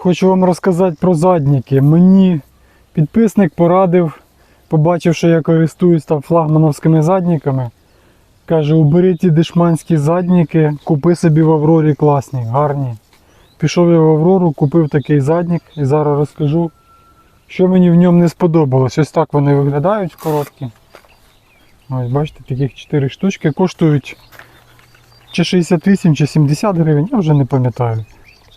Хочу вам розказати про задніки. Мені підписник порадив, побачив, що я користуюсь там флагмановськими задніками. Каже, убери ті дешманські задніки, купи собі в Аврорі класні, гарні. Пішов я в Аврору, купив такий заднік і зараз розкажу, що мені в ньому не сподобалось. Ось так вони виглядають короткі. Ось бачите, таких 4 штучки коштують чи 68, чи 70 гривень, я вже не пам'ятаю.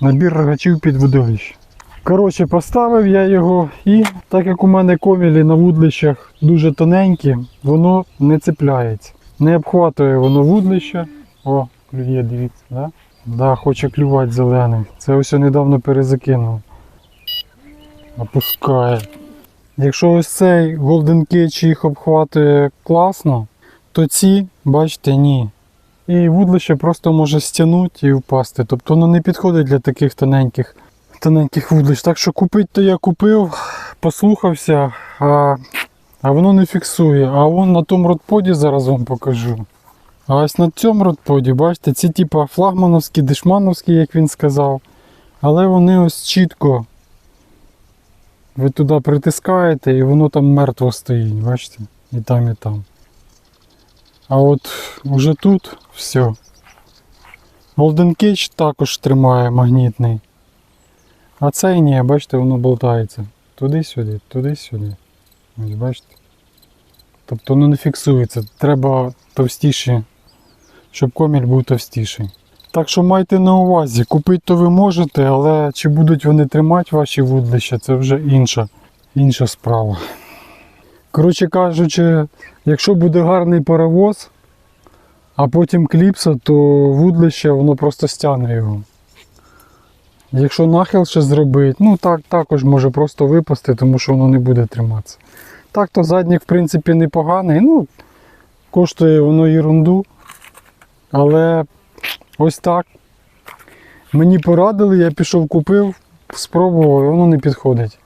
Набір рогачів під водовище. Коротше, поставив я його і так як у мене комілі на вудлищах дуже тоненькі, воно не цепляється. Не обхватує воно вудлище. О, клює, дивіться, да? Да, хоче клювати зелений. Це ось я недавно перезакинув. Опускає. Якщо ось цей Golden Cage їх обхватує класно, то ці, бачите, ні. І вудлище просто може стягнути і впасти. Тобто воно не підходить для таких тоненьких, тоненьких вудлищ. Так що купити то я купив, послухався, а, а воно не фіксує. А вон на тому родподі зараз вам покажу. А ось на цьому родподі, бачите, ці типа флагмановські, дешмановські, як він сказав. Але вони ось чітко. Ви туди притискаєте і воно там мертво стоїть, бачите? І там, і там. А от уже тут все. Golden Cage також тримає магнітний. А цей ні, бачите, воно болтається. Туди-сюди, туди-сюди. Ось бачите. Тобто воно не фіксується. Треба товстіші, щоб коміль був товстіший. Так що майте на увазі, купити то ви можете, але чи будуть вони тримати ваші вудлища, це вже інша, інша справа. Коротше кажучи, якщо буде гарний паровоз, а потім кліпса, то вудлище воно просто стягне його. Якщо нахил ще зробити, ну так також може просто випасти, тому що воно не буде триматися. Так то заднік, в принципі, непоганий. Ну, коштує воно ерунду. Але ось так. Мені порадили, я пішов купив, спробував, воно не підходить.